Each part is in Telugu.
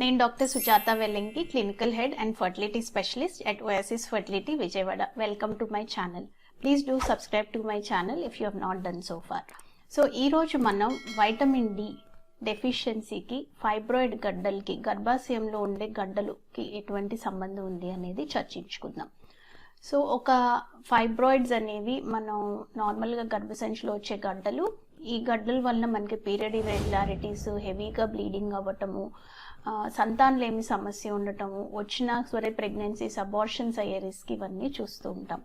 నేను doctor Sujatha Vellingi clinical head and fertility specialist at OSS fertility Vijayawada. Welcome to my channel. Please do subscribe to my channel if you have not done so far. So ఈరోజు మనం వైటమిన్ డి డెఫిషియన్సీకి ఫైబ్రాయిడ్ గడ్డలకి గర్భాశయంలో ఉండే గడ్డలుకి ఎటువంటి సంబంధం ఉంది అనేది చర్చించుకుందాం. సో ఒక ఫైబ్రాయిడ్స్ అనేవి మనం నార్మల్గా గర్భసంచిలో వచ్చే గడ్డలు. ఈ గడ్డల వల్ల మనకి పీరియడ్ ఇరెగ్యులారిటీస్ హెవీగా బ్లీడింగ్ అవ్వటము సంతానలేమి సమస్య ఉండటము వచ్చిన సరే ప్రెగ్నెన్సీస్ అబార్షన్స్ అయ్యే రిస్క్ ఇవన్నీ చూస్తూ ఉంటాం.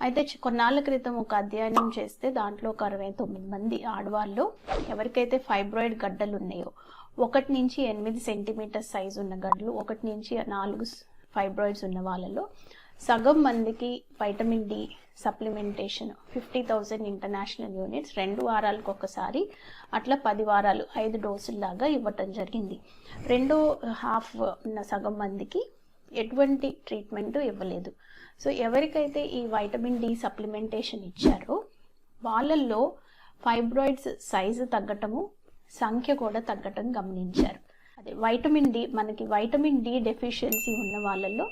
అయితే చి- కొన్నాళ్ళ క్రితం ఒక అధ్యయనం చేస్తే దాంట్లో ఒక అరవై తొమ్మిది మంది ఆడవాళ్ళు ఎవరికైతే ఫైబ్రాయిడ్ గడ్డలు ఉన్నాయో ఒకటి నుంచి ఎనిమిది సెంటీమీటర్ సైజు ఉన్న గడ్డలు ఒకటి నుంచి నాలుగు ఫైబ్రాయిడ్స్ ఉన్న వాళ్ళలో సగం మందికి vitamin D supplementation fifty thousand international units రెండు వారాలకు ఒకసారి అట్లా పది వారాలు ఐదు డోసుల్లాగా ఇవ్వటం జరిగింది. రెండో హాఫ్ ఉన్న సగం మందికి ఎటువంటి ట్రీట్మెంట్ ఇవ్వలేదు. సో ఎవరికైతే ఈ వైటమిన్ డి సప్లిమెంటేషన్ ఇచ్చారో వాళ్ళల్లో ఫైబ్రాయిడ్స్ సైజు తగ్గటము సంఖ్య కూడా తగ్గటం గమనించారు. అదే వైటమిన్ డి మనకి వైటమిన్ డి డెఫిషియన్సీ ఉన్న వాళ్ళల్లో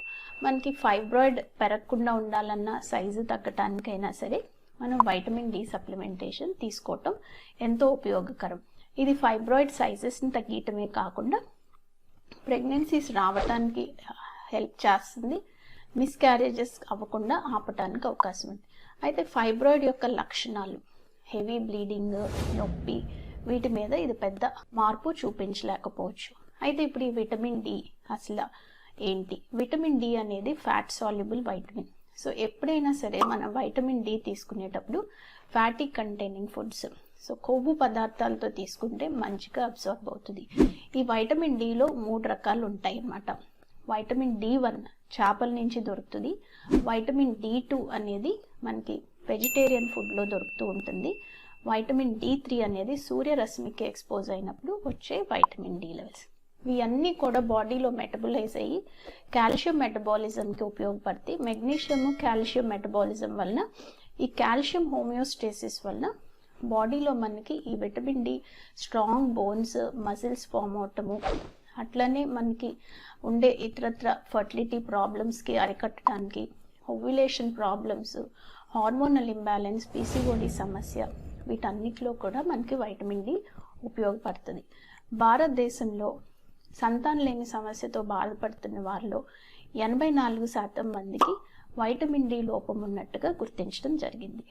మనకి ఫైబ్రాయిడ్ పెరగకుండా ఉండాలన్న సైజు తగ్గటానికైనా సరే మనం వైటమిన్ డి సప్లిమెంటేషన్ తీసుకోవటం ఎంతో ఉపయోగకరం. ఇది ఫైబ్రాయిడ్ సైజెస్ని తగ్గించడమే కాకుండా ప్రెగ్నెన్సీస్ రావటానికి హెల్ప్ చేస్తుంది మిస్క్యారేజెస్ అవ్వకుండా ఆపటానికి అవకాశం ఉంది. అయితే ఫైబ్రాయిడ్ యొక్క లక్షణాలు హెవీ బ్లీడింగ్ నొప్పి వీటి మీద ఇది పెద్ద మార్పు చూపించలేకపోవచ్చు. అయితే ఇప్పుడు ఈ విటమిన్ డి అసలు ఏంటి? విటమిన్ డి అనేది ఫ్యాట్ సాల్యుబుల్ వైటమిన్. సో ఎప్పుడైనా సరే మనం వైటమిన్ డి తీసుకునేటప్పుడు ఫ్యాటీ కంటైనింగ్ ఫుడ్స్ సో కొవ్వు పదార్థాలతో తీసుకుంటే మంచిగా అబ్జర్వ్ అవుతుంది. ఈ వైటమిన్ డిలో మూడు రకాలు ఉంటాయి అన్నమాట వైటమిన్ డి వన్ చేపల నుంచి దొరుకుతుంది. వైటమిన్ డి టూ అనేది మనకి వెజిటేరియన్ ఫుడ్లో దొరుకుతూ ఉంటుంది. వైటమిన్ డి త్రీ అనేది సూర్యరశ్మికి ఎక్స్పోజ్ అయినప్పుడు వచ్చే వైటమిన్ డి లెవెల్స్ ఇవన్నీ కూడా బాడీలో మెటబలైజ్ అయ్యి కాల్షియం మెటబాలిజంకి ఉపయోగపడతాయి. మెగ్నీషియం కాల్షియం మెటబాలిజం వలన ఈ కాల్షియం హోమియోస్టేసిస్ వలన బాడీలో మనకి ఈ vitamin D strong bones muscles form అవటము అట్లనే మనకి ఉండే ఇతరత్ర ఫర్టిలిటీ ప్రాబ్లమ్స్కి అరికట్టడానికి ovulation problems hormonal imbalance PCOD సమస్య వీటన్నిటిలో కూడా మనకి వైటమిన్ డి ఉపయోగపడుతుంది. భారతదేశంలో సంతానం లేని సమస్యతో బాధపడుతున్న వారిలో ఎనభై నాలుగు శాతం మందికి వైటమిన్ డి లోపం ఉన్నట్టుగా గుర్తించడం జరిగింది.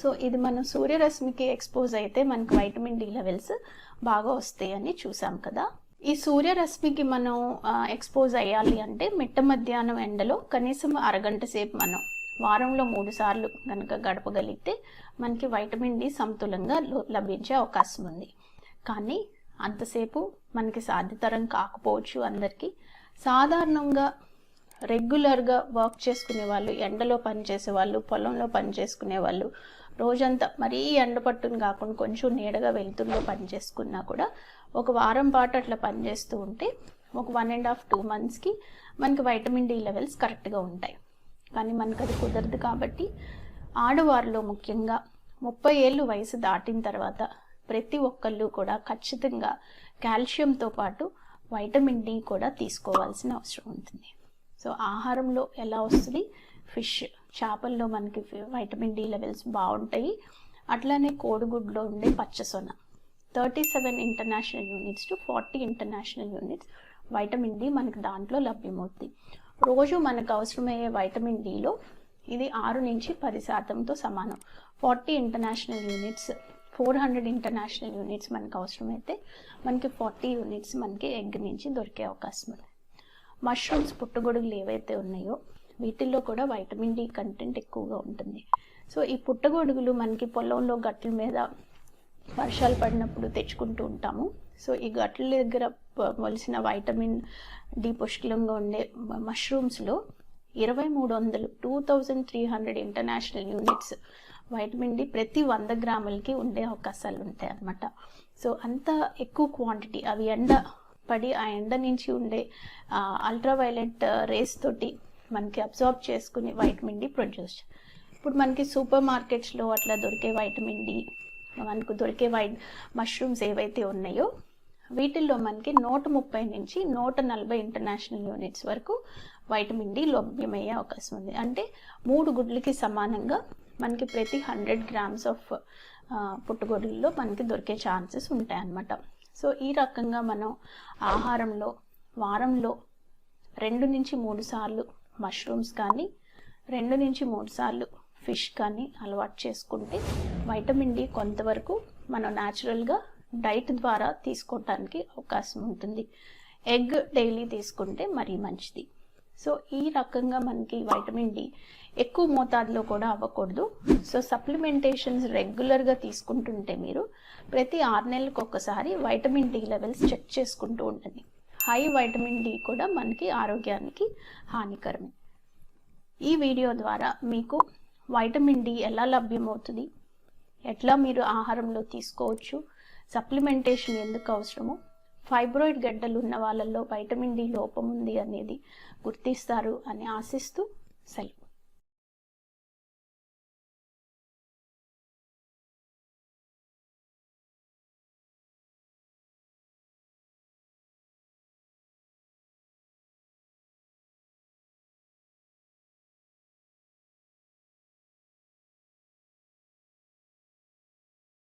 సో ఇది మనం సూర్యరశ్మికి ఎక్స్పోజ్ అయితే మనకి వైటమిన్ డి లెవెల్స్ బాగా వస్తాయని చూసాం కదా. ఈ సూర్యరశ్మికి మనం ఎక్స్పోజ్ అయ్యాలి అంటే మిట్ట మధ్యాహ్నం ఎండలో కనీసం అరగంట సేపు మనం వారంలో మూడు సార్లు కనుక గడపగలిగితే మనకి వైటమిన్ డి సమతులంగా లభించే అవకాశం ఉంది. కానీ అంతసేపు మనకి సాధ్యతరం కాకపోవచ్చు అందరికీ. సాధారణంగా రెగ్యులర్గా వర్క్ చేసుకునే వాళ్ళు ఎండలో పనిచేసే వాళ్ళు పొలంలో పని చేసుకునే వాళ్ళు రోజంతా మరీ ఎండ పట్టుని కాకుండా కొంచెం నీడగా వెలుతురులో పని చేసుకున్నా కూడా ఒక వారం పాటు అట్లా పనిచేస్తూ ఉంటే ఒక వన్ అండ్ హాఫ్ టూ మంత్స్కి మనకి వైటమిన్ డి లెవెల్స్ కరెక్ట్గా ఉంటాయి. కానీ మనకు అది కుదరదు కాబట్టి ఆడవారిలో ముఖ్యంగా ముప్పై ఏళ్ళు వయసు దాటిన తర్వాత ప్రతి ఒక్కళ్ళు కూడా ఖచ్చితంగా కాల్షియంతో పాటు వైటమిన్ డి కూడా తీసుకోవాల్సిన అవసరం ఉంటుంది. సో ఆహారంలో ఎలా వస్తుంది? ఫిష్ చేపల్లో మనకి వైటమిన్ డి లెవెల్స్ బాగుంటాయి. అట్లానే కోడిగుడ్లో ఉండే పచ్చసొన. Thirty seven international units to forty international units vitamin D మనకి దాంట్లో లభ్యమవుతుంది రోజు మనకు అవసరమయ్యే వైటమిన్ డిలో ఇది ఆరు నుంచి పది శాతంతో సమానం. Forty international units four hundred international units మనకు అవసరమైతే మనకి ఫార్టీ యూనిట్స్ మనకి ఎగ్ నుంచి దొరికే అవకాశం ఉంది. మష్రూమ్స్ పుట్టగొడుగులు ఏవైతే ఉన్నాయో వీటిల్లో కూడా వైటమిన్ డి కంటెంట్ ఎక్కువగా ఉంటుంది. సో ఈ పుట్టగొడుగులు మనకి పొలంలో గట్ల మీద వర్షాలు పడినప్పుడు తెచ్చుకుంటూ ఉంటాము. సో ఈ గట్ల దగ్గర మొలిసిన వైటమిన్ డి పుష్కలంగా ఉండే మష్రూమ్స్లో ఇరవై మూడు వందలు two thousand three hundred international units vitamin D ప్రతి వంద గ్రాములకి ఉండే అవకాశాలు ఉంటాయి అన్నమాట. సో అంత ఎక్కువ క్వాంటిటీ అవి ఎండ పడి ఆ ఎండ నుంచి ఉండే అల్ట్రావైలెట్ రేస్ తోటి మనకి అబ్జార్బ్ చేసుకుని వైటమిన్ డి ప్రొడ్యూస్ ఇప్పుడు మనకి సూపర్ మార్కెట్స్లో అట్లా దొరికే వైటమిన్ డి మనకు దొరికే వైట్ మష్రూమ్స్ ఏవైతే ఉన్నాయో వీటిల్లో మనకి నూట ముప్పై నుంచి నూట నలభై ఇంటర్నేషనల్ యూనిట్స్ వరకు వైటమిన్ డి లభ్యమయ్యే అవకాశం ఉంది. అంటే మూడు గుడ్లకి సమానంగా మనకి ప్రతి హండ్రెడ్ గ్రామ్స్ ఆఫ్ పుట్టుగొడ్లలో మనకి దొరికే ఛాన్సెస్ ఉంటాయన్నమాట. సో ఈ రకంగా మనం ఆహారంలో వారంలో రెండు నుంచి మూడు సార్లు మష్రూమ్స్ కానీ రెండు నుంచి మూడు సార్లు ఫిష్ కానీ అలవాటు చేసుకుంటే వైటమిన్ డి కొంతవరకు మనం న్యాచురల్గా డైట్ ద్వారా తీసుకోవటానికి అవకాశం ఉంటుంది. ఎగ్ డైలీ తీసుకుంటే మరీ మంచిది. సో ఈ రకంగా మనకి వైటమిన్ డి ఎక్కువ మోతాదులో కూడా అవ్వకూడదు. సో సప్లిమెంటేషన్స్ రెగ్యులర్గా తీసుకుంటుంటే మీరు ప్రతి ఆరు నెలలకు ఒకసారి వైటమిన్ డి లెవెల్స్ చెక్ చేసుకుంటూ ఉండండి. హై వైటమిన్ డి కూడా మనకి ఆరోగ్యానికి హానికరమే. ఈ వీడియో ద్వారా మీకు వైటమిన్ డి ఎలా లభ్యమవుతుంది? ఎట్లా మీరు ఆహారంలో తీసుకోవచ్చు? సప్లిమెంటేషన్ ఎందుకు అవసరమో? ఫైబ్రాయిడ్ గడ్డలు ఉన్న వాళ్ళల్లో వైటమిన్ డి లోపం ఉంది అనేది గుర్తిస్తారు అని ఆశిస్తూ సెలవు.